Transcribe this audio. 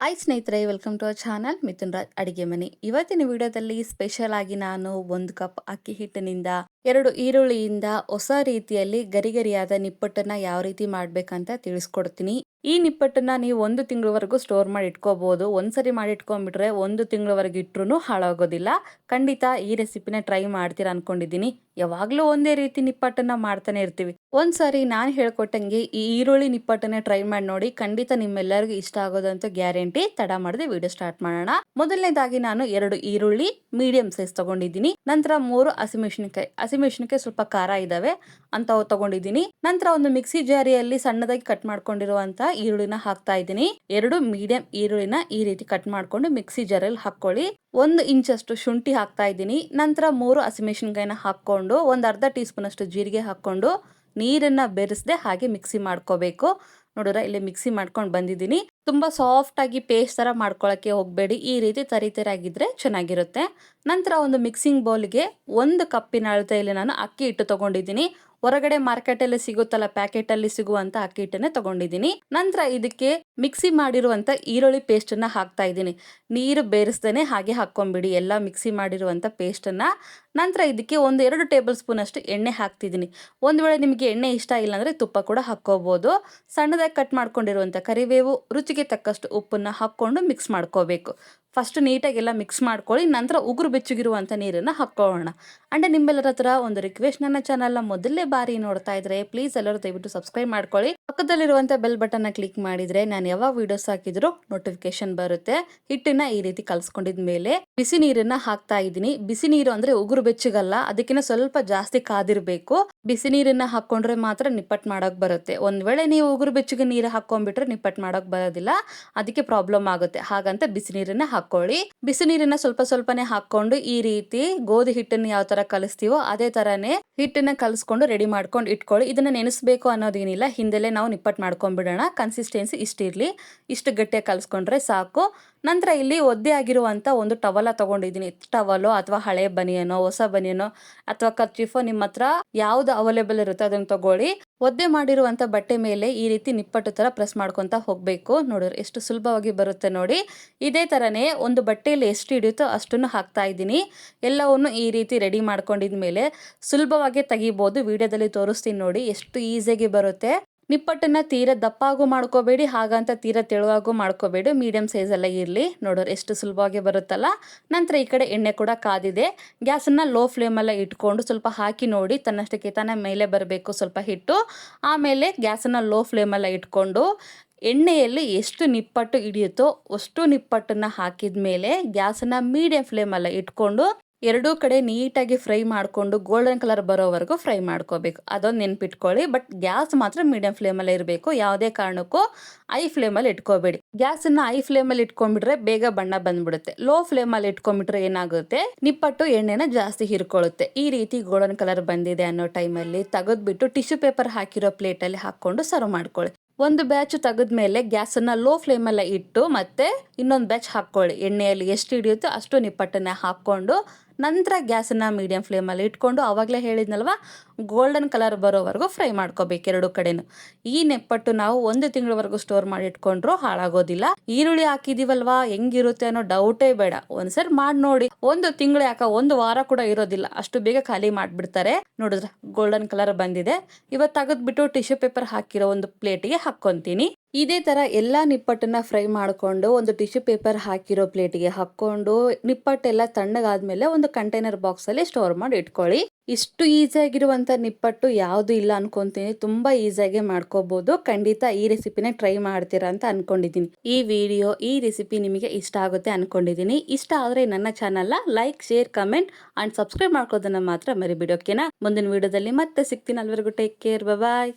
Hi ಸ್ನೇಹಿತರೆ welcome to our channel Mithun Raj ಅಡಿಗೆ ಮನೆ ಇವತ್ತಿನ ವಿಡಿಯೋದಲ್ಲಿ ಸ್ಪೆಷಲ್ ಆಗಿ ನಾನು ಒಂದು ಕಪ್ ಅಕ್ಕಿ ಹಿಟ್ಟಿನಿಂದ, ಎರಡು ಈರುಳ್ಳಿಯಿಂದ ಹೊಸ ರೀತಿಯಲ್ಲಿ ಗರಿಗರಿಯಾದ ನಿಪ್ಪಟ್ಟನ್ನ ಯಾವ ರೀತಿ ಮಾಡ್ಬೇಕಂತ ತಿಳಿಸ್ಕೊಡ್ತೀನಿ. ಈ ನಿಪ್ಪಟ್ಟನ್ನ ನೀವು ಒಂದು ತಿಂಗಳವರೆಗೂ ಸ್ಟೋರ್ ಮಾಡಿ ಇಟ್ಕೋಬಹುದು ಒಂದ್ಸರಿ ಮಾಡಿ ಇಟ್ಕೊಂಡ್ಬಿಟ್ರೆ ಒಂದು ತಿಂಗಳವರೆಗೆ ಇಟ್ಟರೂ ಹಾಳಾಗೋದಿಲ್ಲ. ಖಂಡಿತ ಈ ರೆಸಿಪಿನ ಟ್ರೈ ಮಾಡ್ತೀರಾ ಅನ್ಕೊಂಡಿದ್ದೀನಿ. ಯಾವಾಗ್ಲೂ ಒಂದೇ ರೀತಿ ನಿಪ್ಪಟ್ಟನ್ನ ಮಾಡ್ತಾನೆ ಇರ್ತೀವಿ. ಒಂದ್ಸರಿ ನಾನು ಹೇಳ್ಕೊಟ್ಟಂಗೆ ಈ ಈರುಳ್ಳಿ ನಿಪ್ಪಟ್ಟನ್ನ ಟ್ರೈ ಮಾಡಿ ನೋಡಿ ಖಂಡಿತ ನಿಮ್ಮೆಲ್ಲರಿಗೂ ಇಷ್ಟ ಆಗೋದಂತ ಗ್ಯಾರಂಟಿ ತಡ ಮಾಡದೆ ವಿಡಿಯೋ ಸ್ಟಾರ್ಟ್ ಮಾಡೋಣ. ಮೊದಲನೇದಾಗಿ ನಾನು ಎರಡು ಈರುಳ್ಳಿ ಮೀಡಿಯಂ ಸೈಜ್ ತಗೊಂಡಿದ್ದೀನಿ. ನಂತರ ಮೂರು ಹಸಿಮೆಣಸಿನಕಾಯಿ ಹಸಿಮೆಣಸಿನಕಾಯಿ ಸ್ವಲ್ಪ ಖಾರ ಇದಾವೆ ಅಂತ ತಗೊಂಡಿದ್ದೀನಿ. ನಂತರ ಒಂದು ಮಿಕ್ಸಿ ಜಾರಿಯಲ್ಲಿ ಸಣ್ಣದಾಗಿ ಕಟ್ ಮಾಡ್ಕೊಂಡಿರುವಂತ ಈರುಳ್ಳಿನ ಹಾಕ್ತಾ ಇದ್ದೀನಿ. ಎರಡು ಮೀಡಿಯಂ ಈರುಳ್ಳಿನ ಈ ರೀತಿ ಕಟ್ ಮಾಡ್ಕೊಂಡು ಮಿಕ್ಸಿ ಜಾರಲ್ಲಿ ಹಾಕೊಳ್ಳಿ ಒಂದು ಇಂಚಷ್ಟು ಶುಂಠಿ ಹಾಕ್ತಾ ಇದ್ದೀನಿ. ನಂತರ ಮೂರು ಹಸಿಮೆಣಸಿನ್ಕಾಯಿನ ಹಾಕ್ಕೊಂಡು ಒಂದು ಅರ್ಧ ಟೀ ಸ್ಪೂನ್ ಅಷ್ಟು ಜೀರಿಗೆ ಹಾಕ್ಕೊಂಡು ನೀರನ್ನ ಬೆರೆಸದೆ ಹಾಗೆ ಮಿಕ್ಸಿ ಮಾಡ್ಕೋಬೇಕು. ನೋಡಿದ್ರೆ ಇಲ್ಲಿ ಮಿಕ್ಸಿ ಮಾಡ್ಕೊಂಡು ಬಂದಿದ್ದೀನಿ. ತುಂಬಾ ಸಾಫ್ಟ್ ಆಗಿ ಪೇಸ್ಟ್ ಥರ ಮಾಡ್ಕೊಳ್ಳೋಕ್ಕೆ ಹೋಗಬೇಡಿ. ಈ ರೀತಿ ತರಿತರಾಗಿದ್ದರೆ ಚೆನ್ನಾಗಿರುತ್ತೆ. ನಂತರ ಒಂದು ಮಿಕ್ಸಿಂಗ್ ಬೌಲ್ಗೆ ಒಂದು ಕಪ್ಪಿನ ಅಳತೆಯಲ್ಲಿ ನಾನು ಅಕ್ಕಿ ಹಿಟ್ಟು ತೊಗೊಂಡಿದ್ದೀನಿ. ಹೊರಗಡೆ ಮಾರ್ಕೆಟಲ್ಲಿ ಸಿಗುತ್ತಲ್ಲ ಪ್ಯಾಕೆಟ್ ಅಲ್ಲಿ ಸಿಗುವಂತ ಅಕ್ಕಿ ಹಿಟ್ಟನ್ನೇ ತಗೊಂಡಿದ್ದೀನಿ. ನಂತರ ಇದಕ್ಕೆ ಮಿಕ್ಸಿ ಮಾಡಿರುವಂತ ಈರುಳ್ಳಿ ಪೇಸ್ಟ್ ಅನ್ನ ಹಾಕ್ತಾ ಇದ್ದೀನಿ. ನೀರು ಬೇರಿಸ್ದೇನೆ ಹಾಗೆ ಹಾಕ್ಕೊಂಬಿಡಿ. ಎಲ್ಲ ಮಿಕ್ಸಿ ಮಾಡಿರುವಂತ ಪೇಸ್ಟ್ ಅನ್ನ. ನಂತರ ಇದಕ್ಕೆ ಒಂದು ಎರಡು ಟೇಬಲ್ ಸ್ಪೂನ್ ಅಷ್ಟು ಎಣ್ಣೆ ಹಾಕ್ತಿದ್ದೀನಿ. ಒಂದು ವೇಳೆ ನಿಮಗೆ ಎಣ್ಣೆ ಇಷ್ಟ ಇಲ್ಲ ಅಂದ್ರೆ ತುಪ್ಪ ಕೂಡ ಹಾಕೋಬಹುದು ಸಣ್ಣದಾಗಿ ಕಟ್ ಮಾಡ್ಕೊಂಡಿರುವಂತ ಕರಿಬೇವು ರುಚಿಗೆ ತಕ್ಕಷ್ಟು ಉಪ್ಪನ್ನ ಹಾಕ್ಕೊಂಡು ಮಿಕ್ಸ್ ಮಾಡ್ಕೋಬೇಕು. ಫಸ್ಟ್ ನೀಟಾಗೆಲ್ಲ ಮಿಕ್ಸ್ ಮಾಡ್ಕೊಳ್ಳಿ, ನಂತರ ಉಗುರು ಬೆಚ್ಚಗಿರುವಂಥ ನೀರನ್ನು ಹಾಕ್ಕೊಳ್ಳೋಣ. ಅಂಡ್ ನಿಮ್ಮೆಲ್ಲರ ಹತ್ರ ಒಂದು ರಿಕ್ವೆಸ್ಟ್ ನನ್ನ ಚಾನಲ್ನ ಮೊದಲೇ ಬಾರಿ ನೋಡ್ತಾ ಇದ್ರೆ ಪ್ಲೀಸ್ ಎಲ್ಲರೂ ದಯವಿಟ್ಟು ಸಬ್ಸ್ಕ್ರೈಬ್ ಮಾಡ್ಕೊಳ್ಳಿ. ಪಕ್ಕದಲ್ಲಿರುವಂಥ ಬೆಲ್ ಬಟನ್ನ ಕ್ಲಿಕ್ ಮಾಡಿದ್ರೆ ನಾನು ಯಾವಾಗ ವಿಡಿಯೋಸ್ ಹಾಕಿದ್ರು ನೋಟಿಫಿಕೇಶನ್ ಬರುತ್ತೆ. ಹಿಟ್ಟನ್ನ ಈ ರೀತಿ ಕಲ್ಸ್ಕೊಂಡಿದ ಮೇಲೆ ಬಿಸಿ ನೀರನ್ನ ಹಾಕ್ತಾ ಇದ್ದೀನಿ. ಬಿಸಿ ನೀರು ಅಂದ್ರೆ ಉಗುರು ಬೆಚ್ಚಗಲ್ಲ ಅದಕ್ಕಿಂತ ಸ್ವಲ್ಪ ಜಾಸ್ತಿ ಕಾದಿರಬೇಕು. ಬಿಸಿ ನೀರನ್ನ ಹಾಕೊಂಡ್ರೆ ಮಾತ್ರ ನಿಪ್ಪಟ್ ಮಾಡೋಕೆ ಬರುತ್ತೆ. ಒಂದ್ ವೇಳೆ ನೀವು ಉಗುರು ಬೆಚ್ಚಗೆ ನೀರು ಹಾಕೊಂಡ್ಬಿಟ್ರೆ ನಿಪ್ಪಟ್ ಮಾಡೋಕೆ ಬರೋದಿಲ್ಲ, ಅದಕ್ಕೆ ಪ್ರಾಬ್ಲಮ್ ಆಗುತ್ತೆ. ಹಾಗಂತ ಬಿಸಿ ನೀರನ್ನ ಹಾಕೊಳ್ಳಿ. ಬಿಸಿ ನೀರನ್ನ ಸ್ವಲ್ಪ ಸ್ವಲ್ಪನೇ ಹಾಕೊಂಡು ಈ ರೀತಿ ಗೋಧಿ ಹಿಟ್ಟನ್ನ ಯಾವ ತರ ಕಲಿಸ್ತೀವೋ ಅದೇ ತರನೇ ಹಿಟ್ಟನ್ನ ಕಲಿಸ್ಕೊಂಡು ರೆಡಿ ಮಾಡ್ಕೊಂಡು ಇಟ್ಕೊಳ್ಳಿ. ಇದನ್ನ ನೆನೆಸ್ಬೇಕು ಅನ್ನೋದೇನಿಲ್ಲ. ಹಿಂದೆಲೆ ನಾವು ನಿಪ್ಪಟ್ಟು ಮಾಡ್ಕೊಂಡ್ಬಿಡೋಣ. ಕನ್ಸಿಸ್ಟೆನ್ಸಿ ಇಷ್ಟಿರ್ಲಿ. ಇಷ್ಟು ಗಟ್ಟಿಯಾಗಿ ಕಲಿಸ್ಕೊಂಡ್ರೆ ಸಾಕು. ನಂತರ ಇಲ್ಲಿ ಒದ್ದೆ ಆಗಿರುವಂಥ ಒಂದು ಟವಲ ತಗೊಂಡಿದ್ದೀನಿ. ಟವಲೋ ಅಥವಾ ಹಳೆ ಬನಿಯನೋ, ಹೊಸ ಬನಿಯನೋ ಅಥವಾ ಕರ್ಚಿಫೋ ನಿಮ್ಮ ಹತ್ರ ಯಾವ್ದು ಅವೈಲೇಬಲ್ ಇರುತ್ತೆ ಅದನ್ನು ತಗೊಳ್ಳಿ. ಒದ್ದೆ ಮಾಡಿರುವಂಥ ಬಟ್ಟೆ ಮೇಲೆ ಈ ರೀತಿ ನಿಪ್ಪಟ್ಟು ಥರ ಪ್ರೆಸ್ ಮಾಡ್ಕೊತ ಹೋಗಬೇಕು. ನೋಡಿದ್ರೆ ಎಷ್ಟು ಸುಲಭವಾಗಿ ಬರುತ್ತೆ ನೋಡಿ. ಇದೇ ಥರನೇ ಒಂದು ಬಟ್ಟೆಯಲ್ಲಿ ಎಷ್ಟು ಹಿಡಿಯುತ್ತೋ ಅಷ್ಟನ್ನು ಹಾಕ್ತಾ ಇದ್ದೀನಿ. ಎಲ್ಲವನ್ನು ಈ ರೀತಿ ರೆಡಿ ಮಾಡ್ಕೊಂಡಿದ್ಮೇಲೆ ಸುಲಭವಾಗಿ ತೆಗಿಬೋದು. ವಿಡಿಯೋದಲ್ಲಿ ತೋರಿಸ್ತೀನಿ ನೋಡಿ ಎಷ್ಟು ಈಸಿಯಾಗಿ ಬರುತ್ತೆ. ನಿಪ್ಪಟ್ಟನ್ನ ತೀರ ದಪ್ಪಾಗೂ ಮಾಡ್ಕೋಬೇಡಿ, ಹಾಗಂತ ತೀರ ತೆಳುವಾಗೂ ಮಾಡ್ಕೋಬೇಡಿ. ಮೀಡಿಯಮ್ ಸೈಜೆಲ್ಲ ಇರಲಿ. ನೋಡೋರು ಎಷ್ಟು ಸುಲಭವಾಗಿ ಬರುತ್ತಲ್ಲ? ನಂತರ ಈ ಕಡೆ ಎಣ್ಣೆ ಕೂಡ ಕಾದಿದೆ. ಗ್ಯಾಸನ್ನು ಲೋ ಫ್ಲೇಮಲ್ಲೇ ಇಟ್ಕೊಂಡು ಸ್ವಲ್ಪ ಹಾಕಿ ನೋಡಿ, ತನ್ನಷ್ಟಕ್ಕೆ ತಾನೇ ಮೇಲೆ ಬರಬೇಕು ಸ್ವಲ್ಪ ಹಿಟ್ಟು. ಆಮೇಲೆ ಗ್ಯಾಸನ್ನು ಲೋ ಫ್ಲೇಮಲ್ಲೇ ಇಟ್ಕೊಂಡು, ಎಣ್ಣೆಯಲ್ಲಿ ಎಷ್ಟು ನಿಪ್ಪಟ್ಟು ಹಿಡಿಯುತ್ತೋ ಅಷ್ಟು ನಿಪ್ಪಟ್ಟನ್ನು ಹಾಕಿದ ಮೇಲೆ ಗ್ಯಾಸನ್ನು ಮೀಡಿಯಂ ಫ್ಲೇಮಲ್ಲಿ ಇಟ್ಕೊಂಡು ಎರಡೂ ಕಡೆ ನೀಟಾಗಿ ಫ್ರೈ ಮಾಡಿಕೊಂಡು ಗೋಲ್ಡನ್ ಕಲರ್ ಬರೋವರೆಗೂ ಫ್ರೈ ಮಾಡ್ಕೋಬೇಕು. ಅದೊಂದು ನೆನ್ಪಿಟ್ಕೊಳ್ಳಿ ಬಟ್ ಗ್ಯಾಸ್ ಮಾತ್ರ ಮೀಡಿಯಂ ಫ್ಲೇಮಲ್ಲೇ ಇರಬೇಕು. ಯಾವುದೇ ಕಾರಣಕ್ಕೂ ಐ ಫ್ಲೇಮಲ್ಲಿ ಇಟ್ಕೋಬೇಡಿ. ಗ್ಯಾಸನ್ನು ಐ ಫ್ಲೇಮಲ್ಲಿ ಇಟ್ಕೊಂಡ್ಬಿಟ್ರೆ ಬೇಗ ಬಣ್ಣ ಬಂದ್ಬಿಡುತ್ತೆ. ಲೋ ಫ್ಲೇಮಲ್ಲಿ ಇಟ್ಕೊಂಡ್ಬಿಟ್ರೆ ಏನಾಗುತ್ತೆ? ನಿಪ್ಪಟ್ಟು ಎಣ್ಣೆನ ಜಾಸ್ತಿ ಹಿರ್ಕೊಳ್ಳುತ್ತೆ. ಈ ರೀತಿ ಗೋಲ್ಡನ್ ಕಲರ್ ಬಂದಿದೆ ಅನ್ನೋ ಟೈಮಲ್ಲಿ ತೆಗೆದ್ಬಿಟ್ಟು ಟಿಶ್ಯೂ ಪೇಪರ್ ಹಾಕಿರೋ ಪ್ಲೇಟಲ್ಲಿ ಹಾಕ್ಕೊಂಡು ಸರ್ವ್ ಮಾಡ್ಕೊಳ್ಳಿ. ಒಂದು ಬ್ಯಾಚ್ ತೆಗೆದ್ಮೇಲೆ ಗ್ಯಾಸನ್ನು ಲೋ ಫ್ಲೇಮಲ್ಲೇ ಇಟ್ಟು ಮತ್ತೆ ಇನ್ನೊಂದು ಬ್ಯಾಚ್ ಹಾಕ್ಕೊಳ್ಳಿ. ಎಣ್ಣೆಯಲ್ಲಿ ಎಷ್ಟು ಹಿಡಿಯುತ್ತೋ ಅಷ್ಟು ನಿಪ್ಪಟ್ಟನ್ನ ಹಾಕ್ಕೊಂಡು ನಂತರ ಗ್ಯಾಸನ್ನು ಮೀಡಿಯಂ ಫ್ಲೇಮಲ್ಲಿ ಇಟ್ಕೊಂಡು ಆವಾಗಲೇ ಹೇಳಿದ್ನಲ್ವ? ಗೋಲ್ಡನ್ ಕಲರ್ ಬರೋವರೆಗೂ ಫ್ರೈ ಮಾಡ್ಕೋಬೇಕು ಎರಡು ಕಡೆನು. ಈ ನೆಪ್ಪಟ್ಟು ನಾವು ಒಂದು ತಿಂಗಳವರೆಗೂ ಸ್ಟೋರ್ ಮಾಡಿ ಇಟ್ಕೊಂಡ್ರು ಹಾಳಾಗೋದಿಲ್ಲ. ಈರುಳ್ಳಿ ಹಾಕಿದೀವಲ್ವಾ? ಹೆಂಗಿರುತ್ತೆ ಅನ್ನೋ ಡೌಟೇ ಬೇಡ. ಒಂದ್ಸರಿ ಮಾಡಿ ನೋಡಿ. ಒಂದು ತಿಂಗಳು ಯಾಕ ಒಂದು ವಾರ ಕೂಡ ಇರೋದಿಲ್ಲ. ಅಷ್ಟು ಬೇಗ ಖಾಲಿ ಮಾಡಿಬಿಡ್ತಾರೆ. ನೋಡಿದ್ರೆ ಗೋಲ್ಡನ್ ಕಲರ್ ಬಂದಿದೆ. ಇವತ್ತು ತೆಗೆದ್ಬಿಟ್ಟು ಟಿಶ್ಯೂ ಪೇಪರ್ ಹಾಕಿರೋ ಒಂದು ಪ್ಲೇಟಿಗೆ ಹಾಕ್ಕೊಂತೀನಿ. ಇದೇ ತರ ಎಲ್ಲಾ ನಿಪ್ಪಟ್ಟನ್ನ ಫ್ರೈ ಮಾಡಿಕೊಂಡು ಒಂದು ಟಿಶ್ಯೂ ಪೇಪರ್ ಹಾಕಿರೋ ಪ್ಲೇಟಿಗೆ ಹಾಕೊಂಡು ನಿಪ್ಪಟ್ಟೆಲ್ಲ ತಣ್ಣಗಾದ್ಮೇಲೆ ಒಂದು ಕಂಟೈನರ್ ಬಾಕ್ಸ್ ಅಲ್ಲಿ ಸ್ಟೋರ್ ಮಾಡಿ ಇಟ್ಕೊಳ್ಳಿ. ಇಷ್ಟು ಈಸಿಯಾಗಿರುವಂಥ ನಿಪ್ಪಟ್ಟು ಯಾವುದು ಇಲ್ಲ ಅನ್ಕೊಂತೀನಿ. ತುಂಬಾ ಈಸಿಯಾಗಿ ಮಾಡ್ಕೋಬಹುದು ಖಂಡಿತ ಈ ರೆಸಿಪಿನೇ ಟ್ರೈ ಮಾಡ್ತೀರಾ ಅಂತ ಅನ್ಕೊಂಡಿದ್ದೀನಿ. ಈ ವಿಡಿಯೋ, ಈ ರೆಸಿಪಿ ನಿಮಗೆ ಇಷ್ಟ ಆಗುತ್ತೆ ಅನ್ಕೊಂಡಿದ್ದೀನಿ. ಇಷ್ಟ ಆದ್ರೆ ನನ್ನ ಚಾನಲ್ನ like, share, comment and subscribe ಮಾಡ್ಕೋದನ್ನ ಮಾತ್ರ ಮರಿಬಿಡಿ, ಓಕೆನಾ? ಮುಂದಿನ ವಿಡಿಯೋದಲ್ಲಿ ಮತ್ತೆ ಸಿಗ್ತೀನಿ. ಅಲ್ವರೆಗೂ ಟೇಕ್ ಕೇರ್. ಬಾಯ್